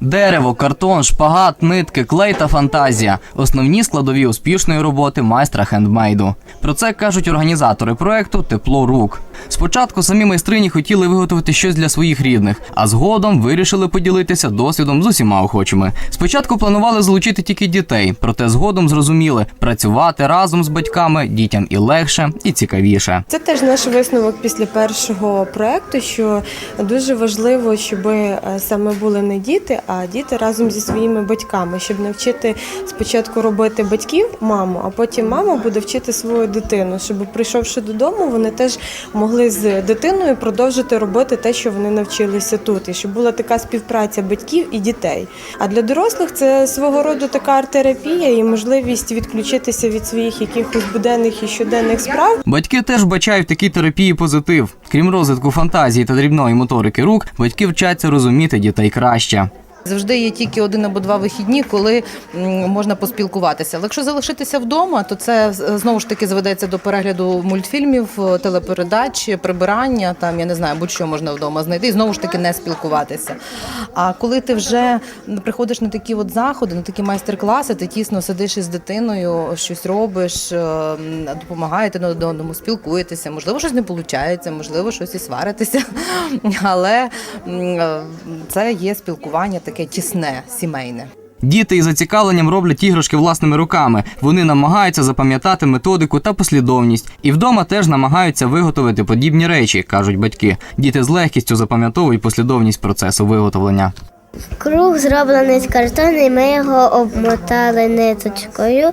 Дерево, картон, шпагат, нитки, клей та фантазія основні складові успішної роботи майстра хендмейду. Про це кажуть організатори проекту Тепло рук. Спочатку самі майстрині хотіли виготовити щось для своїх рідних, а згодом вирішили поділитися досвідом з усіма охочими. Спочатку планували залучити тільки дітей, проте згодом зрозуміли, працювати разом з батьками дітям і легше, і цікавіше. Це теж наш висновок після першого проекту, що дуже важливо, щоб е, саме були не діти, а діти разом зі своїми батьками, щоб навчити спочатку робити батьків, маму, а потім мама буде вчити свою дитину, щоб прийшовши додому, вони теж могли з дитиною продовжити робити те, що вони навчилися тут, і щоб була така співпраця батьків і дітей. А для дорослих це свого роду така арт-терапія і можливість відключитися від своїх якихось буденних і щоденних справ Батьки теж бачають в такій терапії позитив. Крім розвитку фантазії та дрібної моторики рук, батьки вчаться розуміти дітей краще. Завжди є тільки один або два вихідні, коли можна поспілкуватися. Але якщо залишитися вдома, то це знову ж таки зведеться до перегляду мультфільмів, телепередач, прибирання. Там я не знаю, будь-що можна вдома знайти, і знову ж таки не спілкуватися. А коли ти вже приходиш на такі от заходи, на такі майстер-класи, ти тісно сидиш із дитиною, щось робиш, е, допомагаєте одному, спілкуєтеся. Можливо, щось не виходить, можливо, щось і сваритеся. Але е, це є спілкування таке тісне, сімейне. Діти із зацікавленням роблять іграшки власними руками. Вони намагаються запам'ятати методику та послідовність. І вдома теж намагаються виготовити подібні речі, кажуть батьки. Діти з легкістю запам'ятовують послідовність процесу виготовлення. Круг зроблений з картону, і ми його обмотали ниточкою.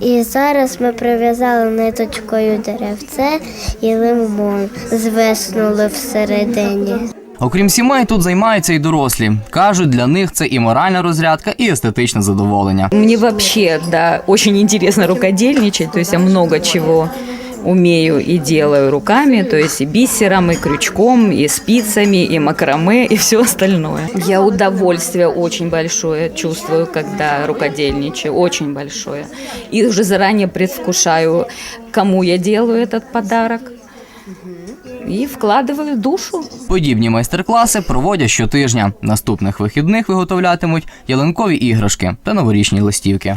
І зараз ми прив'язали ниточкою деревце і лимон звиснули всередині. Окрім сімей, тут займаються і дорослі. кажуть, для них це і моральна розрядка, і естетичне задоволення. Мне вообще, да, очень интересно рукодельничать, то есть я много чего умею и делаю руками, то есть и бисером, и крючком, и спицами, и макраме, и все остальное. Я удовольствие очень большое чувствую, когда рукодельничаю, очень большое. И уже заранее предвкушаю, кому я делаю этот подарок. И вкладували душу. Подібні майстер-класи проводять щотижня. Наступних вихідних виготовлятимуть ялинкові іграшки та новорічні листівки.